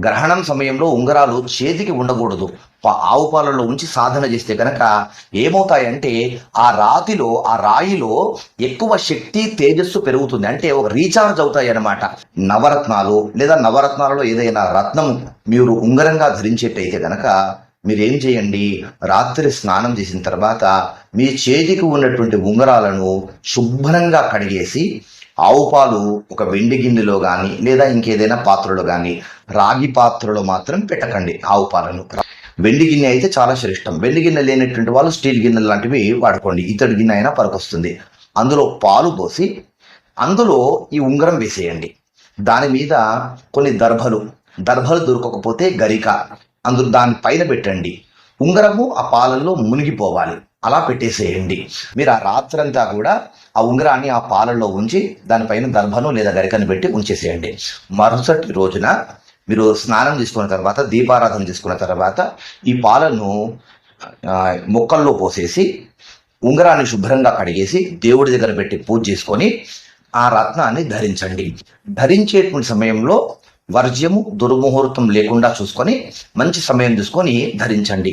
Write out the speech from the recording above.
గ్రహణం సమయంలో ఉంగరాలు చేతికి ఉండకూడదు. ఆవు పాలలో ఉంచి సాధన చేస్తే కనుక ఏమవుతాయంటే ఆ రాతిలో ఆ రాయిలో ఎక్కువ శక్తి తేజస్సు పెరుగుతుంది. అంటే ఒక రీఛార్జ్ అవుతాయి అన్నమాట. నవరత్నాలు లేదా నవరత్నాలలో ఏదైనా రత్నం మీరు ఉంగరంగా ధరించేటైతే కనుక మీరేం చేయండి? రాత్రి స్నానం చేసిన తర్వాత మీ చేతికి ఉన్నటువంటి ఉంగరాలను శుభ్రంగా కడిగేసి ఆవు పాలు ఒక వెండి గిన్నెలో కానీ లేదా ఇంకేదైనా పాత్రలో కానీ రాగి పాత్రలో మాత్రం పెట్టకండి ఆవు పాలను. వెండి గిన్నె అయితే చాలా శ్రేష్టం. వెండి గిన్నె లేనటువంటి వాళ్ళు స్టీల్ గిన్నె లాంటివి వాడుకోండి. ఇతడి గిన్నె అయినా పరకొస్తుంది అందులో పాలు పోసి అందులో ఈ ఉంగరం వేసేయండి. దాని మీద కొన్ని దర్భలు. దర్భలు దొరకకపోతే గరిక. అందులో దాని పైన పెట్టండి. ఉంగరము ఆ పాలల్లో మునిగిపోవాలి. అలా పెట్టేసేయండి. మీరు ఆ రాత్రంతా కూడా ఆ ఉంగరాన్ని ఆ పాలల్లో ఉంచి దానిపైన దర్భను లేదా గరికను పెట్టి ఉంచేసేయండి. మరుసటి రోజున మీరు స్నానం తీసుకున్న తర్వాత దీపారాధన తీసుకున్న తర్వాత ఈ పాలను మొక్కల్లో పోసేసి ఉంగరాన్ని శుభ్రంగా కడిగేసి దేవుడి దగ్గర పెట్టి పూజ చేసుకొని ఆ రత్నాన్ని ధరించండి. ధరించేటువంటి సమయంలో వర్జ్యము దుర్ముహూర్తం లేకుండా చూసుకొని మంచి సమయం చూసుకొని ధరించండి.